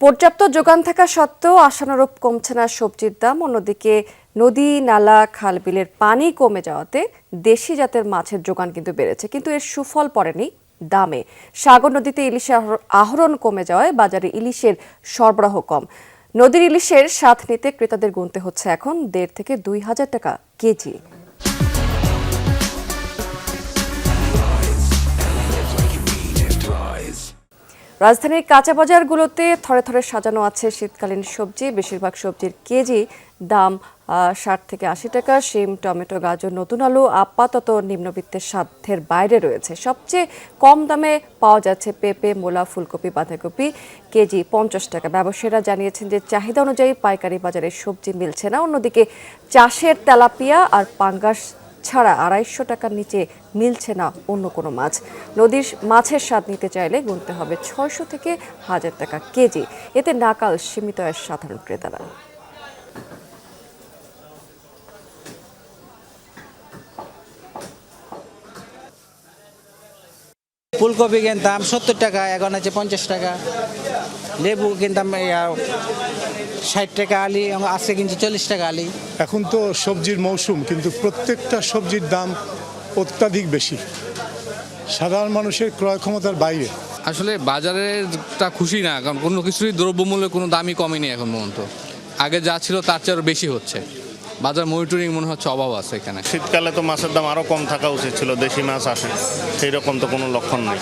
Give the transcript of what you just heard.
পর্যাপ্ত যোগান থাকা সত্ত্বেও আশানুরূপ কমছে না সবজির দাম। অন্যদিকে নদী, নালা, খাল বিলের পানি কমে যাওয়াতে দেশি জাতের মাছের যোগান কিন্তু বেড়েছে, কিন্তু এর সুফল পড়েনি দামে। সাগর নদীতে ইলিশের আহরণ কমে যাওয়ায় বাজারে ইলিশের সরবরাহ কম। নদীর ইলিশের স্বাদ নিতে ক্রেতাদের গুনতে হচ্ছে এখন দেড় থেকে দুই হাজার টাকা কেজি। রাজধানীর কাঁচা বাজারগুলোতে থরে থরে সাজানো আছে শীতকালীন সবজি। বেশিরভাগ সবজির কেজি দাম ষাট থেকে আশি টাকা। শিম, টমেটো, গাজর, নতুন আলু আপাতত নিম্নবিত্তের সাধ্যের বাইরে রয়েছে। সবচেয়ে কম দামে পাওয়া যাচ্ছে পেঁপে, মূলা, ফুলকপি, বাঁধাকপি। কেজি পঞ্চাশ টাকা। ব্যবসায়ীরা জানিয়েছেন যে চাহিদা অনুযায়ী পাইকারি বাজারে সবজি মিলছে না। অন্যদিকে চাষের তেলাপিয়া আর পাঙ্গাস ছাড়া আড়াইশো টাকার নিচে মিলছে না অন্য কোনো মাছ। নদীর মাছের স্বাদ নিতে চাইলে গুনতে হবে ছয়শো থেকে হাজার টাকা কেজি। এতে নাকাল সীমিত সাধারণ ক্রেতারা। ফুলকপি কিনতাম সত্তর টাকা এখন আছে পঞ্চাশ টাকা। লেবু কিনতাম ষাট টাকা আলি আজকে কিনছি চল্লিশ টাকা আলি। এখন তো সবজির মৌসুম কিন্তু প্রত্যেকটা সবজির দাম অত্যাধিক বেশি। সাধারণ মানুষের ক্রয় ক্ষমতার বাইরে। আসলে বাজারেরটা খুশি না কারণ কোনো কিছুরই দ্রব্যমূল্যের কোনো দামই কমেনি এখন পর্যন্ত। আগে যা ছিল তার চেয়ে আরও বেশি হচ্ছে। বাজার মনিটরিং মনে হচ্ছে অভাব আছে এখানে। শীতকালে তো মাছের দাম আরও কম থাকা উচিত ছিল, দেশি মাছ আসে সেই রকম তো কোনো লক্ষণ নেই।